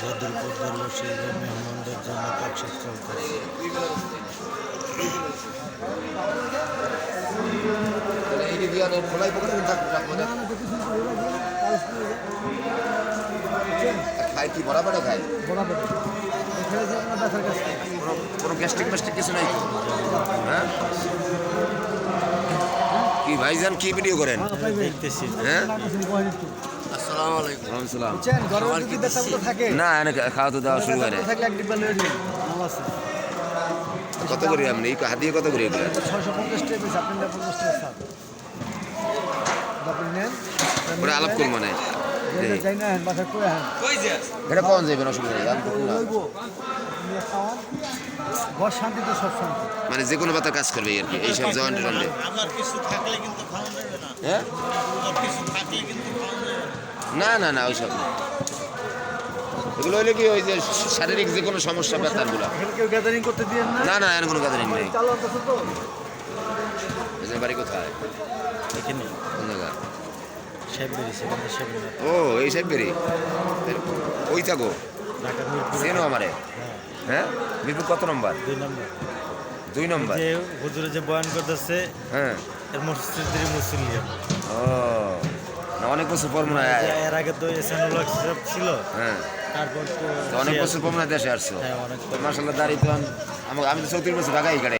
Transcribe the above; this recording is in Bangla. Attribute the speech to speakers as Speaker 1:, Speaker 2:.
Speaker 1: বদরপুর দরবশী মেহমানদের জন্য প্রচার চলতেছে
Speaker 2: খোলাই খাই কি বরাবর খায়?
Speaker 3: বরাবর এখানে যে আপনার ব্যথার কাছে
Speaker 2: কোনো কোনো গ্যাস্ট্রিক ম্যাস্ট্রিক কিছু নাই হ্যাঁ? কি ভাইজান কি ভিডিও করেন?
Speaker 1: দেখতেছি
Speaker 2: হ্যাঁ? না খাওয়া তো দেওয়া শুরু কত করে আপনি? এই হাতিয়ে কত করে এগুলো? আলাপ করব না।
Speaker 3: যেটা যাই না বাসা করে
Speaker 2: এটা কখন যাবে অসুবিধা নেই মানে যে কোনো কাজ করবে আর কি এইসব জয়েন্ট হ্যাঁ
Speaker 4: আমার কিছু থাকলে কিন্তু খাওয়া যাবে না
Speaker 2: না না ওইসব না। এগুলো হইলে কি ওই যে শারীরিক যে কোনো সমস্যা ব্যথাগুলো।
Speaker 3: গ্যাদারিং করতে দিয়েন না
Speaker 2: না এর কোনো গ্যাদারিং নেই। বাড়ি কোথায়?
Speaker 1: এখানে।
Speaker 2: কোন জায়গা? ও এই সাহেব বেরি ওই থাকো। চেনো আমারে?
Speaker 1: হ্যাঁ।
Speaker 2: হ্যাঁ? মিরপুর কত নম্বর?
Speaker 1: দুই নম্বর।
Speaker 2: দুই নম্বর?
Speaker 1: যে হুজুরে যে বয়ান করতেছে
Speaker 2: হ্যাঁ।
Speaker 1: এর মসজিদের মুসলিম
Speaker 2: ও। না অনেক বছর পর মনে হয়
Speaker 1: এর আগে তো এসানুল ছিল।
Speaker 2: হ্যাঁ।
Speaker 1: তারপর
Speaker 2: অনেক বছর পর মনে হয় দেশে আসছো মাসাল্লাহ দাঁড়িয়ে তো আমি তো চৌত্রিশ বছর ঢাকাই কাটে